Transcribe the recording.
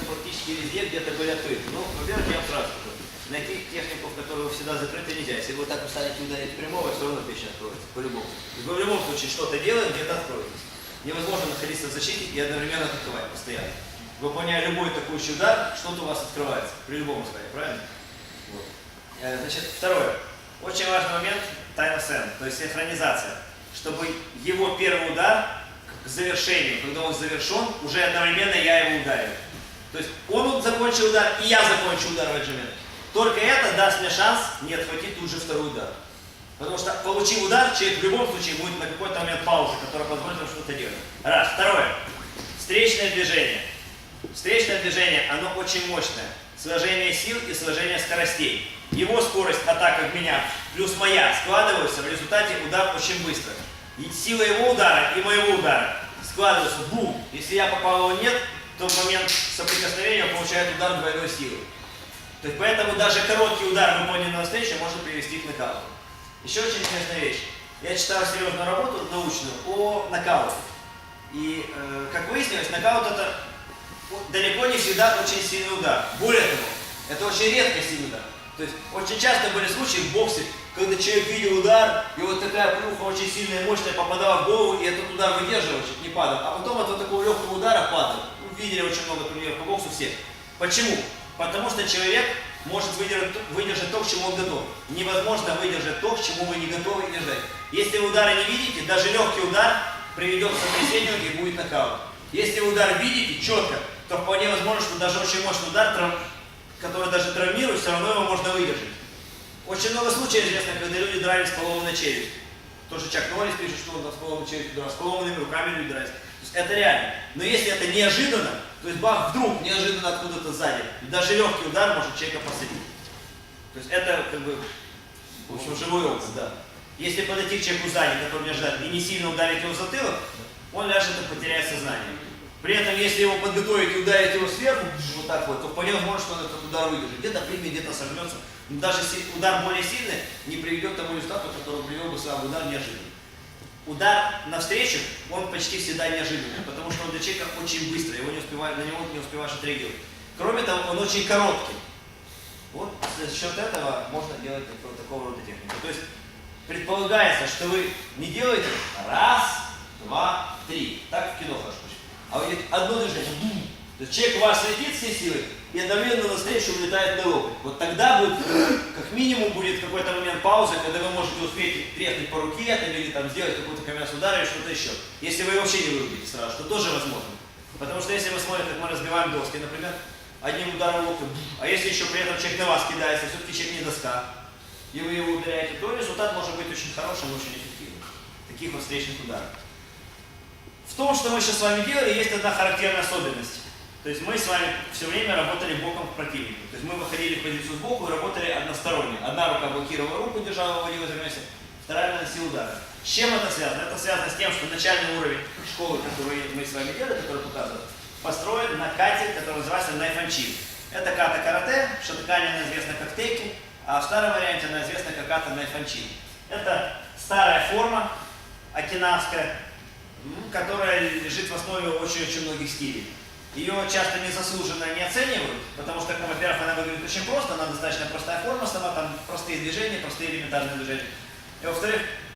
мы практически везде где-то были открыты. Ну, во-первых, я сразу скажу, найти технику, в которой вы всегда закрыты, нельзя. Если вы так устанете ударить прямого, все равно печень откроется, по-любому. Вы в любом случае что-то делаем, где-то откроетесь. Невозможно находиться в защите и одновременно атаковать постоянно. Выполняя любой атакующий удар, что-то у вас открывается при любом ударе, правильно? Вот. Э, Значит, второе. Очень важный момент тайм сен, то есть синхронизация. Чтобы его первый удар к завершению, когда он завершен, уже одновременно я его ударил. То есть он закончил удар, и я закончу удар в этот. Только это даст мне шанс не отхватить тут же второй удар. Потому что, получив удар, человек в любом случае будет на какой-то момент паузы, которая позволит ему что-то делать. Раз. Второе. Встречное движение. Встречное движение, оно очень мощное. Сложение сил и сложение скоростей. Его скорость атака в меня плюс моя складываются, в результате удар очень быстро. И сила его удара и моего удара складываются бум. Если я попал его нет, то в момент соприкосновения получает удар двойной силы. То есть поэтому даже короткий удар, выполненный на встрече, может привести к нокауту. Еще очень интересная вещь. Я читал серьезную работу научную о нокауте. И, э, как выяснилось, нокаут это далеко не всегда очень сильный удар. Более того, это очень редко сильный удар. То есть очень часто были случаи в боксе, когда человек видел удар, и вот такая плюха очень сильная мощная попадала в голову, и этот удар выдерживал, чуть не падал. А потом от вот такого легкого удара падал. Видели очень много примеров по боксу все. Почему? Потому что человек может выдержать, выдержать то, к чему он готов. Невозможно выдержать то, к чему вы не готовы держать. Если вы удара не видите, даже легкий удар приведет к сотрясению и будет нокаут. Если вы удар видите четко, то вполне возможно, что даже очень мощный удар, который даже травмирует, все равно его можно выдержать. Очень много случаев известно, когда люди дрались поломанной челюстью. Тоже Чак Норрис пишет, что он с поломанной челюстью дрался, с поломанными руками люди дрались. Это реально. Но если это неожиданно, то есть бах, вдруг, неожиданно откуда-то сзади, даже легкий удар может человека посадить. То есть это как бы, в общем, живой опыт, да. Если подойти к человеку сзади, который не ожидает, и не сильно ударить его в затылок, он ляжет и потеряет сознание. При этом, если его подготовить и ударить его сверху, вот так вот, то вполне возможно, что он этот удар выдержит. Где-то примет, где-то сожмется. Но даже удар более сильный не приведет к тому результату, который привел бы сам удар неожиданно. Удар навстречу, он почти всегда неожиданный, потому что он для человека очень быстро, его не успевает, на него не успеваешь отреагировать. Кроме того, он очень короткий. Вот за счет этого можно делать такого, такого рода технику. То есть предполагается, что вы не делаете раз, два, три. Так в кино хорошо. А вы делаете одно движение. То есть человек вас летит всей силой и одновременно навстречу улетает на локоть. Вот тогда будет, как минимум, будет какой-то момент паузы, когда вы можете успеть треснуть по руке там, или там, сделать какой-то коммерс удар или что-то еще. Если вы вообще не вырубите сразу, что тоже возможно. Потому что если вы смотрите, как мы разбиваем доски, например, одним ударом локтя, а если еще при этом человек на вас кидается, все-таки человек не доска, и вы его ударяете, то результат может быть очень хорошим очень эффективным. Таких вот встречных ударов. В том, что мы сейчас с вами делали, есть одна характерная особенность. То есть мы с вами все время работали боком к противнику. То есть мы выходили в позицию сбоку и работали односторонне. Одна рука блокировала руку, держала, выводила за место, вторая наносила удары. С чем это связано? Это связано с тем, что начальный уровень школы, который мы с вами делали, который показывают, построен на кате, который называется Найфанчи. Это ката карате, в Шатакане она известна как теки, а в старом варианте она известна как ката Найфанчи. Это старая форма окинавская, которая лежит в основе очень-очень многих стилей. Ее часто незаслуженно не оценивают, потому что, во-первых, она выглядит очень просто, она достаточно простая форма сама, там простые движения, простые элементарные движения. И во-вторых,